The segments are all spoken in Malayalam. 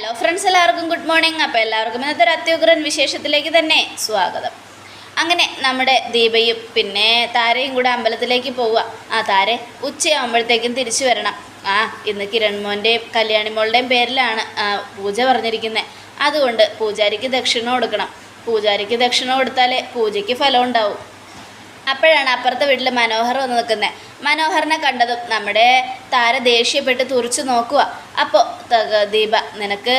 ഹലോ ഫ്രണ്ട്സ് എല്ലാവർക്കും ഗുഡ് മോർണിംഗ് അപ്പോൾ എല്ലാവർക്കും ഇന്നത്തെ ഒരു അത്യുഗ്രൻ വിശേഷത്തിലേക്ക് തന്നെ സ്വാഗതം. അങ്ങനെ നമ്മുടെ ദീപയും പിന്നെ താരയും കൂടെ അമ്പലത്തിലേക്ക് പോവുക. ആ താര ഉച്ചയാകുമ്പോഴത്തേക്കും തിരിച്ചു വരണം. ആ ഇന്ന് കിരൺ മോന്റെയും കല്യാണി മോളുടെയും പേരിലാണ് പൂജ പറഞ്ഞിരിക്കുന്നത് അതുകൊണ്ട് പൂജാരിക്ക് ദക്ഷിണ കൊടുക്കണം. പൂജാരിക്ക് ദക്ഷിണ കൊടുത്താലേ പൂജയ്ക്ക് ഫലം ഉണ്ടാവും. അപ്പോഴാണ് അപ്പുറത്തെ വീട്ടിൽ മനോഹർ വന്ന് നിൽക്കുന്നത് മനോഹറിനെ കണ്ടതും നമ്മുടെ താര ദേഷ്യപ്പെട്ട് തുറച്ചു നോക്കുക. അപ്പോൾ ദീപ നിനക്ക്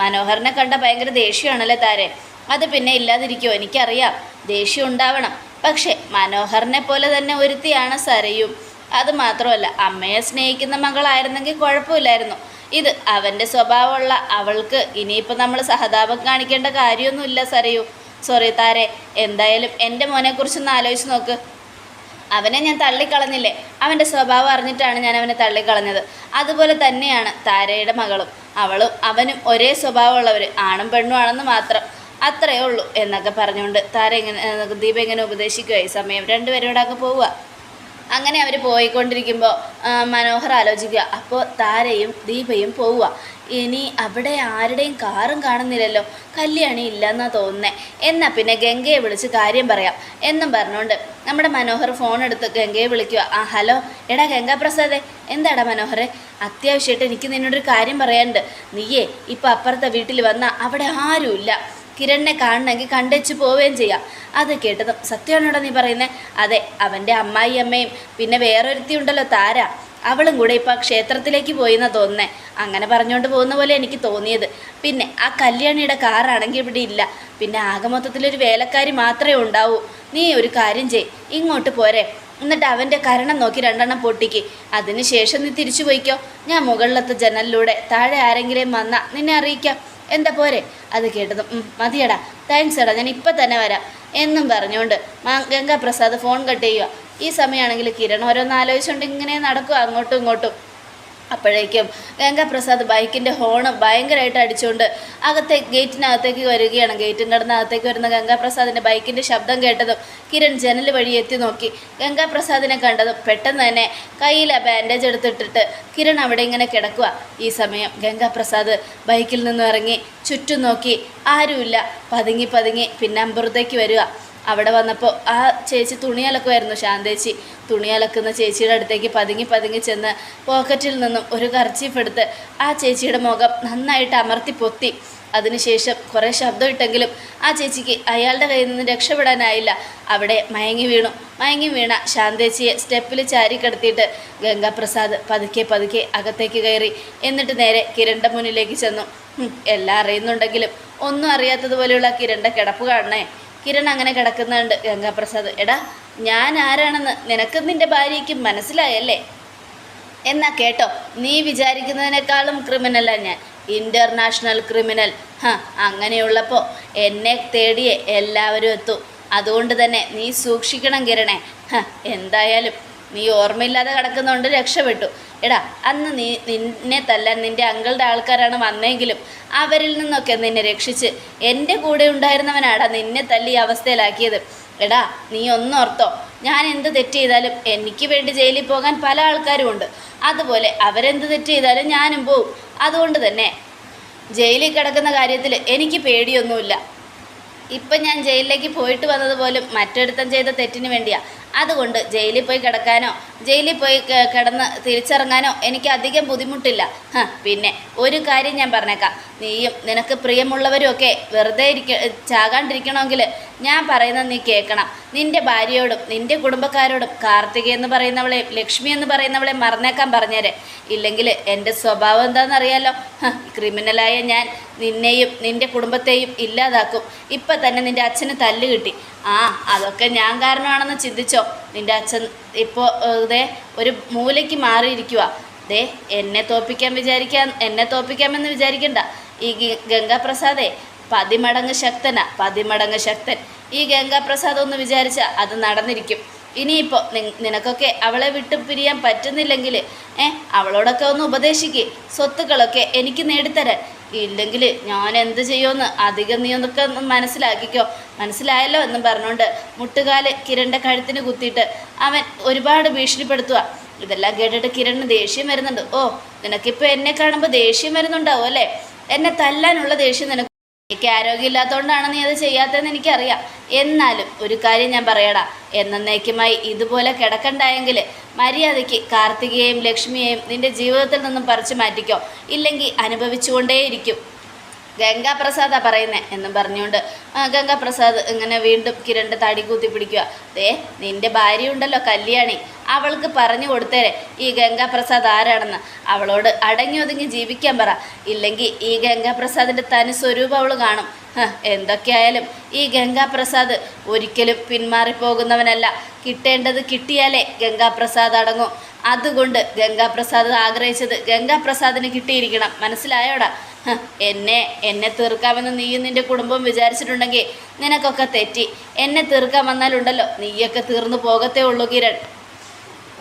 മനോഹറിനെ കണ്ട ഭയങ്കര ദേഷ്യമാണല്ലേ താരെ? അത് പിന്നെ ഇല്ലാതിരിക്കുമോ എനിക്കറിയാം ദേഷ്യം ഉണ്ടാവണം. പക്ഷേ മനോഹറിനെ പോലെ തന്നെ ഒരുത്തിയാണ് സരയും. അത് മാത്രമല്ല അമ്മയെ സ്നേഹിക്കുന്ന മകളായിരുന്നെങ്കിൽ കുഴപ്പമില്ലായിരുന്നു. ഇത് അവന്റെ സ്വഭാവമുള്ള അവൾക്ക് ഇനിയിപ്പോൾ നമ്മൾ സഹതാപം കാണിക്കേണ്ട കാര്യമൊന്നുമില്ല സരയു. സോറി താരെ എന്തായാലും എന്റെ മോനെക്കുറിച്ചൊന്ന് ആലോചിച്ച് നോക്ക്. അവനെ ഞാൻ തള്ളിക്കളഞ്ഞില്ലേ? അവന്റെ സ്വഭാവം അറിഞ്ഞിട്ടാണ് ഞാൻ അവനെ തള്ളിക്കളഞ്ഞത്. അതുപോലെ തന്നെയാണ് താരയുടെ മകളും. അവളും അവനും ഒരേ സ്വഭാവമുള്ളവർ ആണും പെണ്ണും ആണെന്ന് മാത്രം. അത്രയേ ഉള്ളൂ എന്നൊക്കെ പറഞ്ഞുകൊണ്ട് താര എങ്ങനെ ദീപ എങ്ങനെ ഉപദേശിക്കുക ഈ സമയം. രണ്ടുപേരും ഇവിടെ പോവുക അങ്ങനെ അവർ പോയിക്കൊണ്ടിരിക്കുമ്പോൾ മനോഹർ ആലോചിക്കുക. അപ്പോൾ താരയും ദീപയും പോവുക ഇനി അവിടെ ആരുടെയും കാറും കാണുന്നില്ലല്ലോ. കല്യാണി ഇല്ലെന്നാ തോന്നുന്നത് എന്നാ പിന്നെ ഗംഗയെ വിളിച്ച് കാര്യം പറയാം. എന്നും പറഞ്ഞുകൊണ്ട് നമ്മുടെ മനോഹർ ഫോൺ എടുത്ത് ഗംഗയെ വിളിക്കുക ആ ഹലോ. എടാ ഗംഗാ പ്രസാദേ എന്താടാ മനോഹറെ? അത്യാവശ്യമായിട്ട് എനിക്ക് നിന്നോടൊരു കാര്യം പറയാനുണ്ട്. നീയേ ഇപ്പം അപ്പുറത്തെ വീട്ടിൽ വന്നാൽ അവിടെ ആരുമില്ല കിരണിനെ കാണണമെങ്കിൽ കണ്ടേച്ച് പോവുകയും ചെയ്യാം. അത് കേട്ടതും സത്യമാണോടാ നീ പറയുന്നത് അതെ അവന്റെ അമ്മായി അമ്മയും പിന്നെ വേറൊരുത്തി ഉണ്ടല്ലോ താര. അവളും കൂടെ ഇപ്പം ക്ഷേത്രത്തിലേക്ക് പോയി എന്നാ തോന്നുന്നേ. അങ്ങനെ പറഞ്ഞുകൊണ്ട് പോകുന്ന പോലെ എനിക്ക് തോന്നിയത്. പിന്നെ ആ കല്യാണിയുടെ കാറാണെങ്കിൽ ഇവിടെ ഇല്ല. പിന്നെ ആകെ മൊത്തത്തിലൊരു വേലക്കാരി മാത്രമേ ഉണ്ടാവൂ. നീ ഒരു കാര്യം ചെയ് ഇങ്ങോട്ട് പോരെ. എന്നിട്ട് അവന്റെ കരണം നോക്കി രണ്ടെണ്ണം പൊട്ടിക്ക്. അതിനുശേഷം നീ തിരിച്ചു പോയിക്കോ. ഞാൻ മുകളിലത്തെ ജനലിലൂടെ താഴെ ആരെങ്കിലും വന്നാൽ നിന്നെ അറിയിക്കാം. എന്താ പോരെ? അത് കേട്ടതും മതിയടാ. താങ്ക്സ് എടാ. ഞാൻ ഇപ്പം തന്നെ വരാം. എന്നും പറഞ്ഞുകൊണ്ട് ഗംഗാപ്രസാദ് ഫോൺ കട്ട് ചെയ്യുക ഈ സമയമാണെങ്കിൽ കിരൺ ഓരോന്ന് ആലോചിച്ചുകൊണ്ട് ഇങ്ങനെ നടക്കും അങ്ങോട്ടും ഇങ്ങോട്ടും. അപ്പോഴേക്കും ഗംഗാപ്രസാദ് ബൈക്കിന്റെ ഹോണ് ഭയങ്കരമായിട്ട് അടിച്ചുകൊണ്ട് അകത്തെ ഗേറ്റിനകത്തേക്ക് വരികയാണ്. ഗേറ്റും കടന്ന് അകത്തേക്ക് വരുന്ന ഗംഗാപ്രസാദിന്റെ ബൈക്കിന്റെ ശബ്ദം കേട്ടതും കിരൺ ജനൽ വഴി എത്തി നോക്കി. ഗംഗാപ്രസാദിനെ കണ്ടതും പെട്ടെന്ന് തന്നെ കയ്യിൽ ആ ബാൻഡേജ് എടുത്തിട്ടിട്ട് കിരൺ അവിടെ ഇങ്ങനെ കിടക്കുക ഈ സമയം ഗംഗാപ്രസാദ് ബൈക്കിൽ നിന്നും ഇറങ്ങി ചുറ്റും നോക്കി. ആരുമില്ല. പതുങ്ങി പതുങ്ങി പിന്നെ അമ്പുറത്തേക്ക് വരിക അവിടെ വന്നപ്പോൾ ആ ചേച്ചി തുണി അലക്കുമായിരുന്നു ശാന്തേച്ചി. തുണി അലക്കുന്ന ചേച്ചിയുടെ അടുത്തേക്ക് പതുങ്ങി പതുങ്ങി ചെന്ന് പോക്കറ്റിൽ നിന്നും ഒരു കർച്ചീഫ് എടുത്ത് ആ ചേച്ചിയുടെ മുഖം നന്നായിട്ട് അമർത്തി പൊത്തി. അതിനുശേഷം കുറേ ശബ്ദം ഇട്ടെങ്കിലും ആ ചേച്ചിക്ക് അയാളുടെ കയ്യിൽ നിന്ന് രക്ഷപ്പെടാനായില്ല. അവിടെ മയങ്ങി വീണു. മയങ്ങി വീണ ശാന്തേച്ചിയെ സ്റ്റെപ്പിൽ ചാരി കിടത്തിയിട്ട് ഗംഗാപ്രസാദ് പതുക്കെ പതുക്കെ അകത്തേക്ക് കയറി. എന്നിട്ട് നേരെ കിരണ്ട മുന്നിലേക്ക് ചെന്നു. എല്ലാം അറിയുന്നുണ്ടെങ്കിലും ഒന്നും അറിയാത്തതുപോലെയുള്ള കിരണ്ട കിടപ്പ് കാണണേ. കിരൺ അങ്ങനെ കിടക്കുന്നുണ്ട് ഗംഗാപ്രസാദ്. എടാ ഞാൻ ആരാണെന്ന് നിനക്ക് നിന്റെ ഭാര്യയ്ക്ക് മനസ്സിലായല്ലേ? എന്നാ കേട്ടോ നീ വിചാരിക്കുന്നതിനേക്കാളും ക്രിമിനലാ ഞാൻ. International criminal. ഹ അങ്ങനെയുള്ളപ്പോൾ എന്നെ തേടിയേ എല്ലാവരും എത്തും. അതുകൊണ്ട് തന്നെ നീ സൂക്ഷിക്കണം കിരണേ. ഹ എന്തായാലും നീ ഓർമ്മയില്ലാതെ കിടക്കുന്നതുകൊണ്ട് രക്ഷപ്പെട്ടു. എടാ അന്ന് നീ നിന്നെ തല്ലാൻ നിന്റെ അങ്കിളുടെ ആൾക്കാരാണ് വന്നെങ്കിലും അവരിൽ നിന്നൊക്കെ നിന്നെ രക്ഷിച്ച് എന്റെ കൂടെ ഉണ്ടായിരുന്നവനാടാ നിന്നെ തല്ലി അവസ്ഥയിലാക്കിയത്. എടാ നീ ഒന്നോർത്തോ ഞാൻ എന്ത് തെറ്റ് ചെയ്താലും എനിക്ക് വേണ്ടി ജയിലിൽ പോകാൻ പല ആൾക്കാരും ഉണ്ട്. അതുപോലെ അവരെന്ത് തെറ്റ് ചെയ്താലും ഞാനും പോവും. അതുകൊണ്ട് തന്നെ ജയിലിൽ കിടക്കുന്ന കാര്യത്തിൽ എനിക്ക് പേടിയൊന്നുമില്ല. ഇപ്പം ഞാൻ ജയിലിലേക്ക് പോയിട്ട് വന്നത് പോലും മറ്റൊരുത്തം ചെയ്ത തെറ്റിന് വേണ്ടിയാ. അതുകൊണ്ട് ജയിലിൽ പോയി കിടക്കാനോ ജയിലിൽ പോയി കിടന്ന് തിരിച്ചിറങ്ങാനോ എനിക്ക് അധികം ബുദ്ധിമുട്ടില്ല. പിന്നെ ഒരു കാര്യം ഞാൻ പറഞ്ഞേക്കാം. നീയും നിനക്ക് പ്രിയമുള്ളവരും ഒക്കെ വെറുതെ ഇരിക്ക ചാകാണ്ടിരിക്കണമെങ്കിൽ ഞാൻ പറയുന്നത് നീ കേൾക്കണം. നിന്റെ ഭാര്യയോടും നിന്റെ കുടുംബക്കാരോടും കാർത്തിക എന്ന് പറയുന്നവളെ ലക്ഷ്മി എന്ന് പറയുന്നവളെ മറന്നേക്കാൻ പറഞ്ഞേരെ. ഇല്ലെങ്കിൽ എന്റെ സ്വഭാവം എന്താണെന്നറിയാലോ? ക്രിമിനലായ ഞാൻ നിന്നെയും നിന്റെ കുടുംബത്തെയും ഇല്ലാതാക്കും. ഇപ്പം തന്നെ നിന്റെ അച്ഛന് തല്ല് കിട്ടി. ആ അതൊക്കെ ഞാൻ കാരണമാണെന്ന് ചിന്തിച്ചോ? നിന്റെ അച്ഛൻ ഇപ്പോൾ ഇതേ ഒരു മൂലയ്ക്ക് മാറിയിരിക്കുക ദേ എന്നെ തോപ്പിക്കാൻ വിചാരിക്കാൻ എന്നെ തോപ്പിക്കാമെന്ന് വിചാരിക്കണ്ട. ഈ ഗംഗാപ്രസാദേ പതിമടങ്ങ് ശക്തനാ പതിമടങ്ങ് ശക്തൻ. ഈ ഗംഗാപ്രസാദ് ഒന്ന് വിചാരിച്ച അത് നടന്നിരിക്കും. ഇനിയിപ്പോൾ നിനക്കൊക്കെ അവളെ വിട്ടു പിരിയാൻ പറ്റുന്നില്ലെങ്കിൽ ഏ അവളോടൊക്കെ ഒന്ന് ഉപദേശിക്ക്. സ്വത്തുക്കളൊക്കെ എനിക്ക് നേടിത്തരാൻ. ഇല്ലെങ്കിൽ ഞാൻ എന്ത് ചെയ്യുമെന്ന് അധികം നീ ഒന്നൊക്കെ ഒന്ന് മനസ്സിലാക്കിക്കോ. മനസ്സിലായല്ലോ എന്നും പറഞ്ഞുകൊണ്ട് മുട്ടുകാൽ കിരണിന്റെ കഴുത്തിന് കുത്തിയിട്ട് അവൻ ഒരുപാട് ഭീഷണിപ്പെടുത്തുക ഇതെല്ലാം കേട്ടിട്ട് കിരണിന് ദേഷ്യം വരുന്നുണ്ട്. ഓ നിനക്കിപ്പോൾ എന്നെ കാണുമ്പോൾ ദേഷ്യം വരുന്നുണ്ടാവും അല്ലേ? എന്നെ തല്ലാനുള്ള ദേഷ്യം നിനക്ക് എനിക്ക് ആരോഗ്യമില്ലാത്തതുകൊണ്ടാണ് നീ അത് ചെയ്യാത്തതെന്ന് എനിക്കറിയാം. എന്നാലും ഒരു കാര്യം ഞാൻ പറയടാ. എന്നേക്കുമായി ഇതുപോലെ കിടക്കണ്ടായെങ്കിൽ മര്യാദയ്ക്ക് കാർത്തികയെയും ലക്ഷ്മിയെയും നിന്റെ ജീവിതത്തിൽ നിന്നും പറിച്ചു മാറ്റിക്കോ. ഇല്ലെങ്കിൽ അനുഭവിച്ചുകൊണ്ടേയിരിക്കും. ഗംഗാപ്രസാദാ പറയുന്നേ എന്നും പറഞ്ഞുകൊണ്ട് ഗംഗാപ്രസാദ് ഇങ്ങനെ വീണ്ടും കിരണിന്റെ തടി കൂത്തി പിടിക്കുക ദേ നിന്റെ ഭാര്യ ഉണ്ടല്ലോ കല്യാണി. അവൾക്ക് പറഞ്ഞു കൊടുത്തേരെ ഈ ഗംഗാപ്രസാദ് ആരാണെന്ന്? അവളോട് അടങ്ങി ഒതുങ്ങി ജീവിക്കാൻ പറ. ഇല്ലെങ്കിൽ ഈ ഗംഗാപ്രസാദിന്റെ തനി സ്വരൂപം അവൾ കാണും. എന്തൊക്കെയായാലും ഈ ഗംഗാപ്രസാദ് ഒരിക്കലും പിന്മാറിപ്പോകുന്നവനല്ല. കിട്ടേണ്ടത് കിട്ടിയാലേ ഗംഗാപ്രസാദ് അടങ്ങും. അതുകൊണ്ട് ഗംഗാപ്രസാദ് ആഗ്രഹിച്ചത് ഗംഗാപ്രസാദിന് കിട്ടിയിരിക്കണം. മനസ്സിലായോടാ? എന്നെ എന്നെ തീർക്കാമെന്ന് നീയും നിന്റെ കുടുംബം വിചാരിച്ചിട്ടുണ്ടെങ്കിൽ നിനക്കൊക്കെ തെറ്റി. എന്നെ തീർക്കാൻ വന്നാലുണ്ടല്ലോ. നീയൊക്കെ തീർന്നു പോകത്തേ ഉള്ളൂ കിരൺ.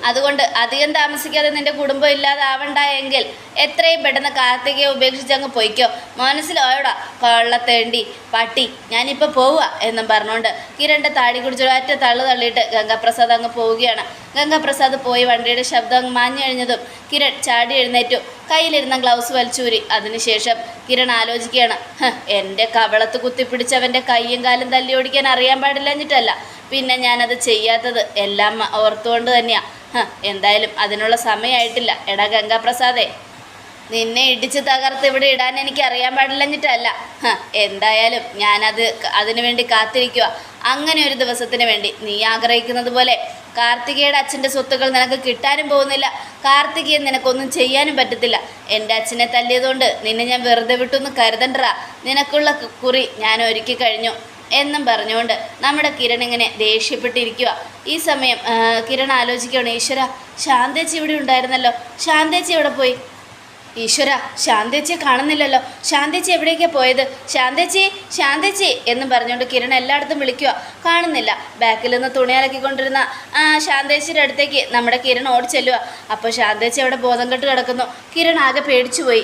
അതുകൊണ്ട് അധികം താമസിക്കാതെ നിന്റെ കുടുംബം ഇല്ലാതാവണ്ട എങ്കിൽ എത്രയും പെട്ടെന്ന് കാർത്തികയെ ഉപേക്ഷിച്ച് അങ്ങ് പൊയ്ക്കോ. മനസ്സിലായോടാ കൊള്ളത്തേണ്ടി. പട്ടി ഞാനിപ്പോൾ പോവുക എന്നും പറഞ്ഞുകൊണ്ട് കിരണ്ട താടി കുടിച്ച് ഒറ്റ തള്ളു തള്ളിയിട്ട് ഗംഗാപ്രസാദ് അങ്ങ് പോവുകയാണ്. ഗംഗാപ്രസാദ് പോയി വണ്ടിയുടെ ശബ്ദം അങ്ങ് മാഞ്ഞു കഴിഞ്ഞതും കിരൺ ചാടി എഴുന്നേറ്റു. കയ്യിലിരുന്ന ഗ്ലൗസ് വലിച്ചൂരി. അതിനുശേഷം കിരൺ ആലോചിക്കുകയാണ് "ഹ്, എന്റെ കവളത്ത് കുത്തിപ്പിടിച്ചവന്റെ കയ്യും കാലും തല്ലി ഓടിക്കാൻ അറിയാൻ പാടില്ല എന്നിട്ടല്ല. പിന്നെ ഞാനത് ചെയ്യാത്തത് എല്ലാം ഓർത്തുകൊണ്ട് തന്നെയാ. ഹ, എന്തായാലും അതിനുള്ള സമയമായിട്ടില്ല എടാ ഗംഗാപ്രസാദേ നിന്നെ ഇടിച്ച് തകർത്ത് ഇവിടെ ഇടാൻ എനിക്ക് അറിയാൻ പാടില്ലഞ്ഞിട്ടല്ല. എന്തായാലും ഞാനത് അതിനു വേണ്ടി കാത്തിരിക്കുക അങ്ങനെ ഒരു ദിവസത്തിന് വേണ്ടി നീ ആഗ്രഹിക്കുന്നത് പോലെ കാർത്തികയുടെ അച്ഛന്റെ സ്വത്തുക്കൾ നിനക്ക് കിട്ടാനും പോകുന്നില്ല. കാർത്തികയെ നിനക്കൊന്നും ചെയ്യാനും പറ്റത്തില്ല. എന്റെ അച്ഛനെ തല്ലിയതുകൊണ്ട് നിന്നെ ഞാൻ വെറുതെ വിട്ടൊന്ന് കരുതണ്ടറ നിനക്കുള്ള കുറി ഞാൻ ഒരുക്കി കഴിഞ്ഞു. എന്നും പറഞ്ഞുകൊണ്ട് നമ്മുടെ കിരൺ ഇങ്ങനെ ദേഷ്യപ്പെട്ടിരിക്കുക ഈ സമയം കിരൺ ആലോചിക്കുകയാണ് ഈശ്വര ശാന്തേച്ചി ഇവിടെ ഉണ്ടായിരുന്നല്ലോ. ശാന്തേച്ചി എവിടെ പോയി? ഈശ്വര ശാന്തേച്ചിയെ കാണുന്നില്ലല്ലോ. ശാന്തേച്ചി എവിടേക്കാണ് പോയത്? ശാന്തേച്ചി ശാന്തേച്ചി എന്നും പറഞ്ഞുകൊണ്ട് കിരൺ എല്ലായിടത്തും വിളിക്കുക കാണുന്നില്ല. ബാക്കിൽ നിന്ന് തുണി അലക്കിക്കൊണ്ടിരുന്ന ആ ശാന്തേച്ചിയുടെ അടുത്തേക്ക് നമ്മുടെ കിരൺ ഓടിച്ചെല്ലുക അപ്പോൾ ശാന്തേച്ചി അവിടെ ബോധം കെട്ട് കിടക്കുന്നു. കിരൺ ആകെ പേടിച്ചു പോയി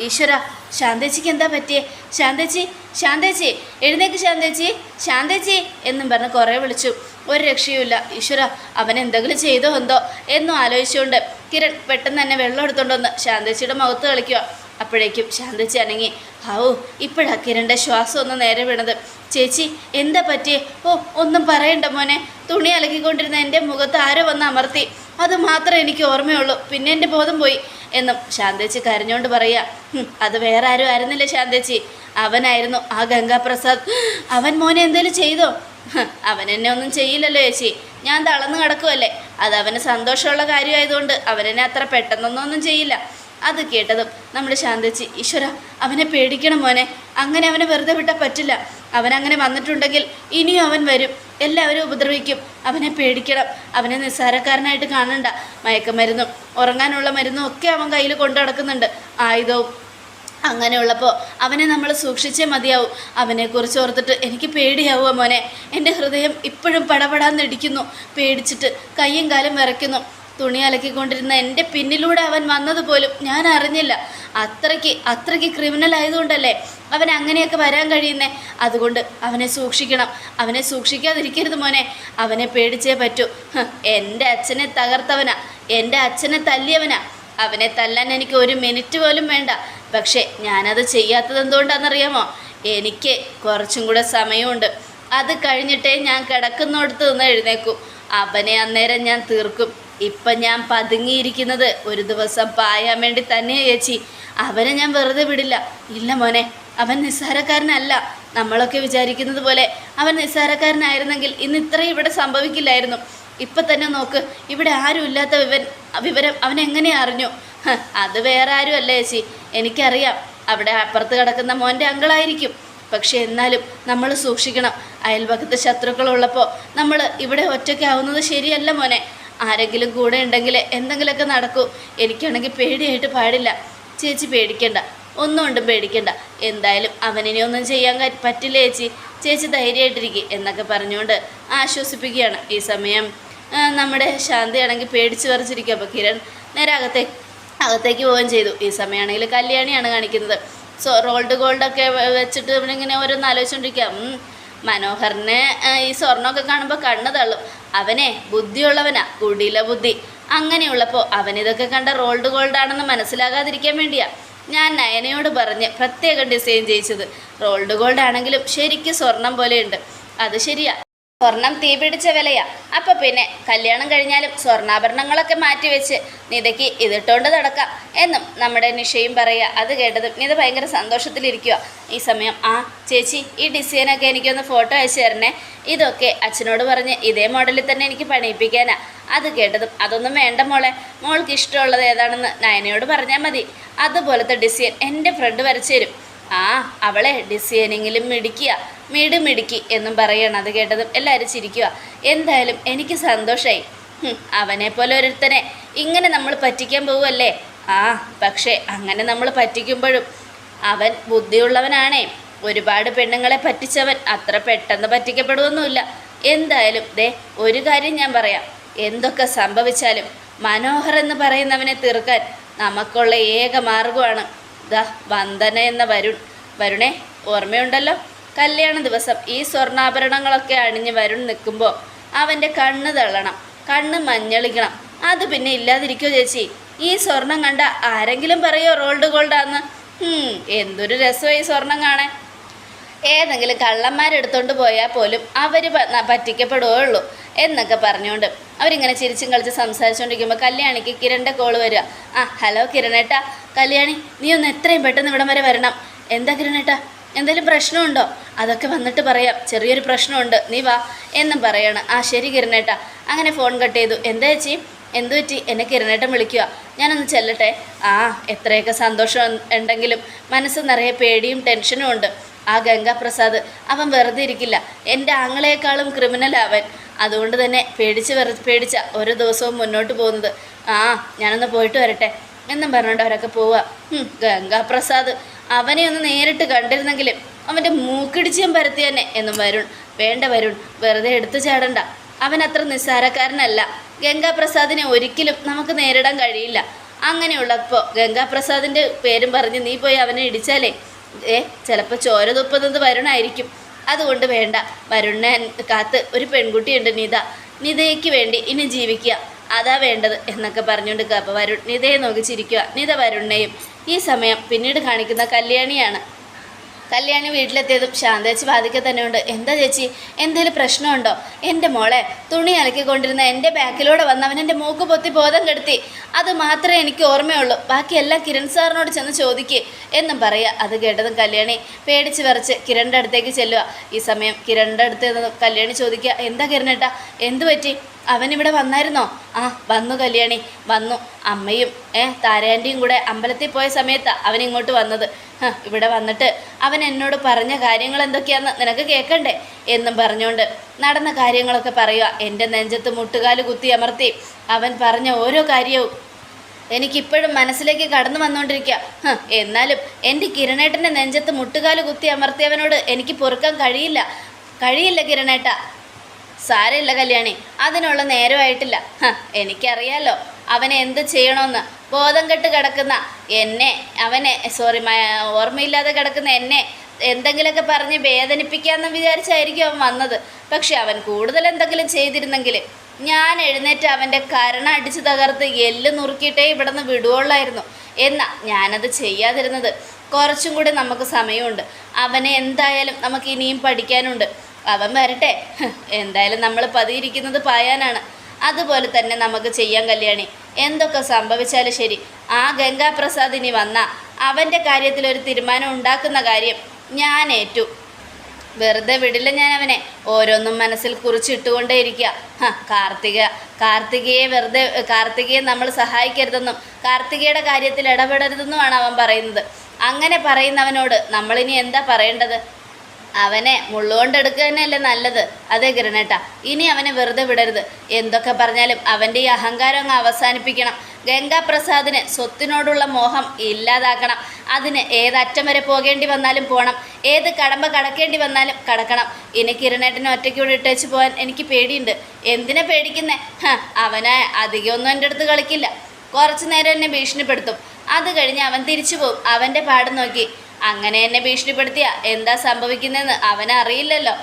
ഈശ്വര ശാന്തേച്ചിക്ക് എന്താ പറ്റിയേ? ശാന്തേച്ചി ശാന്തേച്ചി എഴുന്നേക്ക് ശാന്തേച്ചി ശാന്തേച്ചി എന്നും പറഞ്ഞ് കുറേ വിളിച്ചു. ഒരു രക്ഷയുമില്ല. ഈശ്വര അവൻ എന്തെങ്കിലും ചെയ്തോ എന്തോ എന്നും ആലോചിച്ചുകൊണ്ട് കിരൺ പെട്ടെന്ന് തന്നെ വെള്ളം എടുത്തുകൊണ്ടൊന്ന് ശാന്തേച്ചിയുടെ മുഖത്ത് കളിക്കുക. അപ്പോഴേക്കും ശാന്തേച്ചി അനങ്ങി. ഹാവു ഇപ്പോഴാ കിരണിന്റെ ശ്വാസം ഒന്ന് നേരെ വീണത്. ചേച്ചി എന്താ പറ്റിയേ? ഓ ഒന്നും പറയണ്ട മോനെ. തുണി അലക്കിക്കൊണ്ടിരുന്ന എന്റെ മുഖത്ത് ആരോ വന്ന് അമർത്തി. അത് മാത്രമേ എനിക്ക് ഓർമ്മയുള്ളൂ. പിന്നെ എന്റെ ബോധം പോയി. എന്നും ശാന്തേച്ചി കരഞ്ഞുകൊണ്ട് പറയുക അത് വേറെ ആരും ആയിരുന്നില്ല ശാന്തേച്ചി? അവനായിരുന്നു ആ ഗംഗാപ്രസാദ്. അവൻ മോനെ എന്തേലും ചെയ്തോ? അവൻ എന്നെ ഒന്നും ചെയ്യില്ലല്ലോ ചേച്ചി. ഞാൻ തളർന്നു കിടക്കുമല്ലേ അത് അവന് സന്തോഷമുള്ള കാര്യമായതുകൊണ്ട് അവനെന്നെ അത്ര പെട്ടെന്നൊന്നും ഒന്നും ചെയ്യില്ല. അത് കേട്ടതും നമ്മുടെ ശാന്തേച്ചി ഈശ്വര അവനെ പേടിക്കണം മോനെ. അങ്ങനെ അവനെ വെറുതെ വിട്ടാൽ പറ്റില്ല. അവൻ അങ്ങനെ വന്നിട്ടുണ്ടെങ്കിൽ ഇനിയും അവൻ വരും. എല്ലാവരും ഉപദ്രവിക്കും. അവനെ പേടിക്കണം. അവനെ നിസ്സാരക്കാരനായിട്ട് കാണണ്ട. മയക്കമരുന്നും ഉറങ്ങാനുള്ള മരുന്നും ഒക്കെ അവൻ കയ്യിൽ കൊണ്ടു നടക്കുന്നുണ്ട്. ആയുധവും അങ്ങനെയുള്ളപ്പോൾ അവനെ നമ്മൾ സൂക്ഷിച്ചേ മതിയാവും. അവനെക്കുറിച്ച് ഓർത്തിട്ട് എനിക്ക് പേടിയാവുക മോനെ. എന്റെ ഹൃദയം ഇപ്പോഴും പടപടാന്നിടിക്കുന്നു പേടിച്ചിട്ട് കയ്യും കാലും വിറയ്ക്കുന്നു. തുണി അലക്കിക്കൊണ്ടിരുന്ന എന്റെ പിന്നിലൂടെ അവൻ വന്നതുപോലും ഞാൻ അറിഞ്ഞില്ല. അത്രയ്ക്ക് അത്രയ്ക്ക് ക്രിമിനൽ ആയതുകൊണ്ടല്ലേ അവൻ അങ്ങനെയൊക്കെ വരാൻ കഴിയുന്നേ? അതുകൊണ്ട് അവനെ സൂക്ഷിക്കണം. അവനെ സൂക്ഷിക്കാതിരിക്കരുത് മോനെ. അവനെ പേടിച്ചേ പറ്റൂ. എന്റെ അച്ഛനെ തകർത്തവനാ. എന്റെ അച്ഛനെ തല്ലിയവനാ. അവനെ തല്ലാൻ എനിക്ക് ഒരു മിനിറ്റ് പോലും വേണ്ട. പക്ഷേ ഞാനത് ചെയ്യാത്തത് എന്തുകൊണ്ടാണെന്നറിയാമോ? എനിക്ക് കുറച്ചും കൂടെ സമയമുണ്ട്. അത് കഴിഞ്ഞിട്ടേ ഞാൻ കിടക്കുന്നിടത്ത് നിന്ന് എഴുന്നേക്കും അവനെ അന്നേരം ഞാൻ തീർക്കും. ഇപ്പം ഞാൻ പതുങ്ങിയിരിക്കുന്നത് ഒരു ദിവസം പായാൻ വേണ്ടി തന്നെ ചേച്ചി. അവനെ ഞാൻ വെറുതെ വിടില്ല. ഇല്ല മോനെ അവൻ നിസ്സാരക്കാരനല്ല. നമ്മളൊക്കെ വിചാരിക്കുന്നത് പോലെ അവൻ നിസ്സാരക്കാരനായിരുന്നെങ്കിൽ ഇന്ന് ഇത്രയും ഇവിടെ സംഭവിക്കില്ലായിരുന്നു. ഇപ്പൊ തന്നെ നോക്ക് ഇവിടെ ആരും ഇല്ലാത്ത വിവൻ വിവരം അവൻ എങ്ങനെ അറിഞ്ഞു? അത് വേറെ ആരും അല്ല ചേച്ചി. എനിക്കറിയാം അവിടെ അപ്പുറത്ത് കിടക്കുന്ന മോന്റെ അങ്കളായിരിക്കും. പക്ഷെ എന്നാലും നമ്മൾ സൂക്ഷിക്കണം. അയൽപക്കത്ത് ശത്രുക്കളുള്ളപ്പോൾ നമ്മൾ ഇവിടെ ഒറ്റയ്ക്കാവുന്നത് ശരിയല്ല മോനെ. ആരെങ്കിലും കൂടെ ഉണ്ടെങ്കിൽ എന്തെങ്കിലുമൊക്കെ നടക്കൂ. എനിക്കാണെങ്കിൽ പേടിയായിട്ട് പാടില്ല. ചേച്ചി പേടിക്കണ്ട. ഒന്നും കൊണ്ടും പേടിക്കണ്ട. എന്തായാലും അവനിനെ ഒന്നും ചെയ്യാൻ പറ്റില്ല ചേച്ചി? ചേച്ചി ധൈര്യമായിട്ടിരിക്കും എന്നൊക്കെ പറഞ്ഞുകൊണ്ട് ആശ്വസിപ്പിക്കുകയാണ് ഈ സമയം. നമ്മുടെ ശാന്തിയാണെങ്കിൽ പേടിച്ച് പറിച്ചിരിക്കും അപ്പോൾ കിരൺ നേരെ അകത്തേക്ക് അകത്തേക്ക് പോവുകയും ചെയ്തു. ഈ സമയമാണെങ്കിൽ കല്യാണിയാണ് കാണിക്കുന്നത്. സോ റോൾഡ് ഗോൾഡൊക്കെ വെച്ചിട്ട് ഇവനിങ്ങനെ ഓരോന്ന് ആലോചിച്ചുകൊണ്ടിരിക്കുക മനോഹറിനെ ഈ സ്വർണമൊക്കെ കാണുമ്പോൾ കണ്ണ് തള്ളും. അവനെ ബുദ്ധിയുള്ളവനാ കുടില ബുദ്ധി. അങ്ങനെയുള്ളപ്പോൾ അവനിതൊക്കെ കണ്ട റോൾഡ് ഗോൾഡ് ആണെന്ന് മനസ്സിലാകാതിരിക്കാൻ വേണ്ടിയാ ഞാൻ നയനയോട് പറഞ്ഞ് പ്രത്യേകം ഡിസൈൻ ചെയ്യിച്ചത്. റോൾഡ് ഗോൾഡ് ആണെങ്കിലും ശരിക്കും സ്വർണം പോലെയുണ്ട്. അത് ശരിയാ. സ്വർണം തീ പിടിച്ച വിലയാ. അപ്പൊ പിന്നെ കല്യാണം കഴിഞ്ഞാലും സ്വർണാഭരണങ്ങളൊക്കെ മാറ്റി വെച്ച് നിതയ്ക്ക് ഇതിട്ടോണ്ട് നടക്കാം എന്നും നമ്മുടെ നിഷയും പറയുക. അത് കേട്ടതും നിത ഭയങ്കര സന്തോഷത്തിലിരിക്കുക ഈ സമയം ആ ചേച്ചി ഈ ഡിസൈനൊക്കെ എനിക്കൊന്ന് ഫോട്ടോ അയച്ചു തരണേ. ഇതൊക്കെ അച്ഛനോട് പറഞ്ഞ് ഇതേ മോഡലിൽ തന്നെ എനിക്ക് പണിയിപ്പിക്കാനാ. അത് കേട്ടതും അതൊന്നും വേണ്ട മോളെ. മോൾക്ക് ഇഷ്ടമുള്ളത് ഏതാണെന്ന് നയനയോട് പറഞ്ഞാൽ മതി. അതുപോലത്തെ ഡിസൈൻ എന്റെ ഫ്രണ്ട് വരച്ചു തരും. ആ അവളെ ഡിസൈനിങ്ങിലും മിടിക്കുക മിടു മിടുക്കി എന്നും പറയണം. അത് കേട്ടതും എല്ലാവരും ചിരിക്കുക എന്തായാലും എനിക്ക് സന്തോഷമായി അവനെ പോലെ ഒരുത്തനെ ഇങ്ങനെ നമ്മൾ പറ്റിക്കാൻ പോവുമല്ലേ ആ പക്ഷേ അങ്ങനെ നമ്മൾ പറ്റിക്കുമ്പോഴും അവൻ ബുദ്ധിയുള്ളവനാണേ. ഒരുപാട് പെണ്ണുങ്ങളെ പറ്റിച്ചവൻ അത്ര പെട്ടെന്ന് പറ്റിക്കപ്പെടുമൊന്നുമില്ല എന്തായാലും ദേ ഒരു കാര്യം ഞാൻ പറയാം. എന്തൊക്കെ സംഭവിച്ചാലും മനോഹർ എന്ന് പറയുന്നവനെ തീർക്കാൻ നമുക്കുള്ള ഏക മാർഗമാണ് ദ വന്ദന എന്ന വരുൺ. വരുണേ ഓർമ്മയുണ്ടല്ലോ? കല്യാണ ദിവസം ഈ സ്വർണാഭരണങ്ങളൊക്കെ അണിഞ്ഞ് വരുൺ നിൽക്കുമ്പോൾ അവന്റെ കണ്ണ് തള്ളണം കണ്ണ് മഞ്ഞളിക്കണം. അത് പിന്നെ ഇല്ലാതിരിക്കോ ചേച്ചി? ഈ സ്വർണം കണ്ട ആരെങ്കിലും പറയോ റോൾഡ് ഗോൾഡാന്ന്? എന്തൊരു രസമായി സ്വർണം കാണാൻ. ഏതെങ്കിലും കള്ളന്മാരെടുത്തോണ്ട് പോയാൽ പോലും അവർ പറ്റിക്കപ്പെടുകയുള്ളൂ എന്നൊക്കെ പറഞ്ഞുകൊണ്ട് അവരിങ്ങനെ ചിരിച്ചും കളിച്ച് സംസാരിച്ചുകൊണ്ടിരിക്കുമ്പോൾ കല്യാണിക്ക് കിരണിന്റെ കോൾ വരിക. ആ ഹലോ കിരണേട്ടാ. കല്യാണി നീ ഒന്ന് എത്രയും പെട്ടെന്ന് ഇവിടം വരെ വരണം. എന്താ കിരണേട്ടാ? എന്തെങ്കിലും പ്രശ്നമുണ്ടോ? അതൊക്കെ വന്നിട്ട് പറയാം. ചെറിയൊരു പ്രശ്നമുണ്ട്. നീ വാ. എന്നും പറയാണ്. ആ ശരി കിരണേട്ടാ. അങ്ങനെ ഫോൺ കട്ട് ചെയ്തു. എന്താ ചേച്ചി? എന്തു പറ്റി? എന്നെ കിരണേട്ടൻ വിളിക്കുക ഞാനൊന്ന് ചെല്ലട്ടെ? ആ എത്രയൊക്കെ സന്തോഷം ഉണ്ടെങ്കിലും മനസ്സ് നിറയെ പേടിയും ടെൻഷനും ഉണ്ട്. ആ ഗംഗാപ്രസാദ് അവൻ വെറുതെ ഇരിക്കില്ല. എന്റെ ആങ്ങളെക്കാളും ക്രിമിനലാവൻ അതുകൊണ്ട് തന്നെ പേടിച്ച് വെറു പേടിച്ച ഓരോ ദിവസവും മുന്നോട്ട് പോകുന്നത്. ആ ഞാനൊന്ന് പോയിട്ട് വരട്ടെ. എന്നും പറഞ്ഞുകൊണ്ട് അവരൊക്കെ പോവുക. ഗംഗാപ്രസാദ്. അവനെ ഒന്ന് നേരിട്ട് കണ്ടിരുന്നെങ്കിലും അവന്റെ മൂക്കിടിച്ചും പരത്തി തന്നെ എന്നും വരുൺ. വേണ്ട വരുൺ വെറുതെ എടുത്തു ചാടണ്ട. അവൻ അത്ര നിസ്സാരക്കാരനല്ല. ഗംഗാപ്രസാദിനെ ഒരിക്കലും നമുക്ക് നേരിടാൻ കഴിയില്ല. അങ്ങനെയുള്ളപ്പോൾ ഗംഗാപ്രസാദിന്റെ പേരും പറഞ്ഞ് നീ പോയി അവനെ ഇടിച്ചാലേ? ഏ ചിലപ്പോൾ ചോര തുപ്പുന്നത് വരുണായിരിക്കും. അതുകൊണ്ട് വേണ്ട. വരുണിനെ കാത്ത് ഒരു പെൺകുട്ടിയുണ്ട് നിത. നിതയ്ക്ക് വേണ്ടി ഇനി ജീവിക്കുക. അതാ വേണ്ടത് എന്നൊക്കെ പറഞ്ഞുകൊണ്ട് കപ്പ വരുൺ നിതയെ നോക്കി ചിരിക്കുക. നിത വരുണിനെയും ഈ സമയം പിന്നീട് കാണിക്കുന്ന കല്യാണിയാണ്. കല്യാണി വീട്ടിലെത്തിയതും ശാന്തേച്ചി ബാധിക്കുക തന്നെ ഉണ്ട്. എന്താ ചേച്ചി? എന്തെങ്കിലും പ്രശ്നമുണ്ടോ? എന്റെ മോളെ തുണി അലക്കിക്കൊണ്ടിരുന്ന എന്റെ ബാക്കിലൂടെ വന്ന് അവൻ എന്റെ മൂക്ക് പൊത്തി ബോധം കെടുത്തി. അത് മാത്രമേ എനിക്ക് ഓർമ്മയുള്ളൂ. ബാക്കിയെല്ലാം കിരൺ സാറിനോട് ചെന്ന് ചോദിക്കേ എന്നും പറയുക അത് കേട്ടതും കല്യാണി പേടിച്ച് വിറച്ച് കിരണിന്റെ അടുത്തേക്ക് ചെല്ലുക. ഈ സമയം കിരണിന്റെ അടുത്ത് കല്യാണി ചോദിക്കുക എന്താ കിരണേട്ടാ എന്തു പറ്റി? അവനിവിടെ വന്നായിരുന്നോ? ആ വന്നു കല്യാണി. വന്നു. അമ്മയും ഏ താരാന്റെയും കൂടെ അമ്പലത്തിൽ പോയ സമയത്താണ് അവൻ ഇങ്ങോട്ട് വന്നത്. ഇവിടെ വന്നിട്ട് അവൻ എന്നോട് പറഞ്ഞ കാര്യങ്ങൾ എന്തൊക്കെയാണെന്ന് നിനക്ക് കേൾക്കണ്ടേ എന്നും പറഞ്ഞുകൊണ്ട് നടന്ന കാര്യങ്ങളൊക്കെ പറയുക. എന്റെ നെഞ്ചത്ത് മുട്ടുകാൽ കുത്തി അമർത്തി അവൻ പറഞ്ഞ ഓരോ കാര്യവും എനിക്കിപ്പോഴും മനസ്സിലേക്ക് കടന്നു വന്നുകൊണ്ടിരിക്കുക. എന്നാലും എന്റെ കിരണേട്ടന്റെ നെഞ്ചത്ത് മുട്ടുകാൽ കുത്തി അമർത്തിയവനോട് എനിക്ക് പൊറുക്കാൻ കഴിയില്ല. കഴിയില്ല കിരണേട്ട. സാരമില്ല കല്യാണി. അതിനുള്ള നേരമായിട്ടില്ല. എനിക്കറിയാലോ അവനെ എന്ത് ചെയ്യണമെന്ന്. ബോധം കെട്ട് കിടക്കുന്ന എന്നെ അവനെ സോറി ഓർമ്മയില്ലാതെ കിടക്കുന്ന എന്നെ എന്തെങ്കിലുമൊക്കെ പറഞ്ഞ് വേദനിപ്പിക്കാമെന്ന് വിചാരിച്ചായിരിക്കും അവൻ വന്നത്. പക്ഷെ അവൻ കൂടുതൽ എന്തെങ്കിലും ചെയ്തിരുന്നെങ്കിൽ ഞാൻ എഴുന്നേറ്റ് അവന്റെ കരണ അടിച്ചു തകർത്ത് എല്ല് നുറുക്കിയിട്ടേ ഇവിടെ നിന്ന് വിടുവുള്ളായിരുന്നു. എന്നാ ഞാനത് ചെയ്യാതിരുന്നത്. കുറച്ചും കൂടി നമുക്ക് സമയമുണ്ട്. അവനെ എന്തായാലും നമുക്ക് ഇനിയും പഠിക്കാനുണ്ട്. അവൻ വരട്ടെ. എന്തായാലും നമ്മൾ പതിയിരിക്കുന്നത് പായാനാണ്. അതുപോലെ തന്നെ നമുക്ക് ചെയ്യാൻ കല്യാണി. എന്തൊക്കെ സംഭവിച്ചാലും ശരി. ആ ഗംഗാപ്രസാദ് ഇനി വന്ന അവന്റെ കാര്യത്തിൽ ഒരു തീരുമാനം ഉണ്ടാക്കുന്ന കാര്യം ഞാൻ ഏറ്റു വെറുതെ വിടില്ല ഞാൻ അവനെ ഓരോന്നും മനസ്സിൽ കുറിച്ചിട്ടുകൊണ്ടേയിരിക്കുക കാർത്തിക കാർത്തികയെ വെറുതെ കാർത്തികയെ നമ്മൾ സഹായിക്കരുതെന്നും കാർത്തികയുടെ കാര്യത്തിൽ ഇടപെടരുതെന്നുമാണ് അവൻ പറയുന്നത്. അങ്ങനെ പറയുന്നവനോട് നമ്മളിനി എന്താ പറയേണ്ടത്? അവനെ മുള്ളുകൊണ്ടെടുക്കുക തന്നെയല്ലേ നല്ലത്? അതെ കിരണേട്ട ഇനി അവനെ വെറുതെ വിടരുത്. എന്തൊക്കെ പറഞ്ഞാലും അവന്റെ ഈ അഹങ്കാരം അങ്ങ് അവസാനിപ്പിക്കണം. ഗംഗാപ്രസാദിന് സ്വത്തിനോടുള്ള മോഹം ഇല്ലാതാക്കണം. അതിന് ഏതറ്റം വരെ പോകേണ്ടി വന്നാലും പോകണം ഏത് കടമ്പ കടക്കേണ്ടി വന്നാലും കടക്കണം. ഇനി കിരണേട്ടനെ ഒറ്റയ്ക്ക് ഇവിടെ ഇട്ടേച്ച് പോകാൻ എനിക്ക് പേടിയുണ്ട്. എന്തിനാ പേടിക്കുന്നേ? അവനെ അധികമൊന്നും എന്റെ അടുത്ത് കളിക്കില്ല. കുറച്ചു നേരം എന്നെ ഭീഷണിപ്പെടുത്തും. അത് കഴിഞ്ഞ് അവൻ തിരിച്ചു പോകും അവന്റെ പാട് നോക്കി. അങ്ങനെ എന്നെ ഭീഷണിപ്പെടുത്തിയ. എന്താ സംഭവിക്കുന്നതെന്ന് അവനറിയില്ലല്ലോ.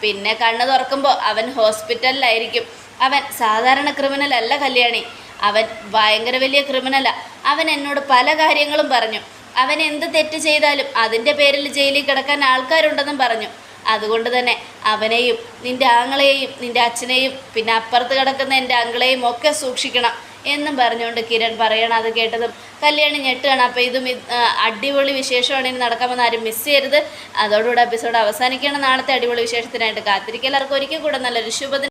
പിന്നെ കണ്ണു തുറക്കുമ്പോൾ അവൻ ഹോസ്പിറ്റലിലായിരിക്കും. അവൻ സാധാരണ ക്രിമിനൽ അല്ല കല്യാണി. അവൻ ഭയങ്കര വലിയ ക്രിമിനലാ അവൻ എന്നോട് പല കാര്യങ്ങളും പറഞ്ഞു. അവൻ എന്ത് തെറ്റ് ചെയ്താലും അതിന്റെ പേരിൽ ജയിലിൽ കിടക്കാൻ ആൾക്കാരുണ്ടെന്നും പറഞ്ഞു. അതുകൊണ്ട് തന്നെ അവനെയും നിന്റെ ആങ്ങളെയും നിന്റെ അച്ഛനെയും പിന്നെ അപ്പുറത്ത് കിടക്കുന്ന എന്റെ അങ്കിളെയും ഒക്കെ സൂക്ഷിക്കണം. എന്നും പറഞ്ഞുകൊണ്ട് കിരൺ പറയണം. അത് കേട്ടതും കല്യാണി ഞെട്ടുകയാണ്. അപ്പോൾ ഇതും അടിപൊളി വിശേഷമാണ്. ഇനി നടക്കാമെന്ന് ആരും മിസ് ചെയ്യരുത്. അതോടുകൂടെ എപ്പിസോഡ് അവസാനിക്കണം നാളത്തെ അടിപൊളി വിശേഷത്തിനായിട്ട് കാത്തിരിക്കുക. എല്ലാവർക്കും ഒരിക്കൽ കൂടെ നല്ലൊരു ശുഭദിനം.